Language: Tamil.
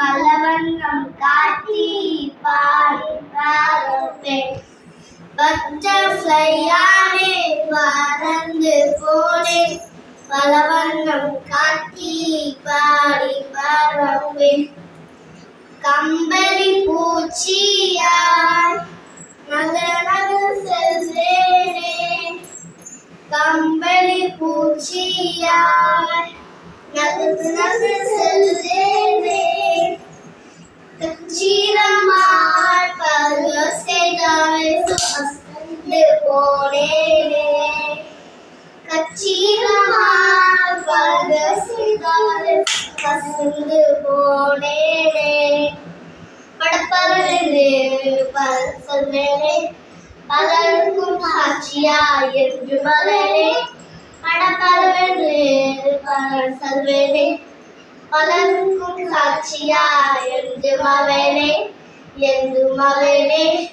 பலவண்ணம் காட்டி பாடுவேன் பச்சையானே பறந்து போனேன் பலவண்ணம் காட்டி பாடி பரவேன் கம்பளி பூச்சியாய் நகரகு செல்வேனே. கம்பளி பூச்சியாய் நகர்ந்து நகர் பரசைதாய் அசந்து போனேனே. படப்பரவே சொல்வேனே. பலருக்கும் சாட்சியா என்று மலரே. படப்பரவே பலர் சொல்வேனே. பலருக்கும் சாட்சியா என்று மவனே என்று மவனே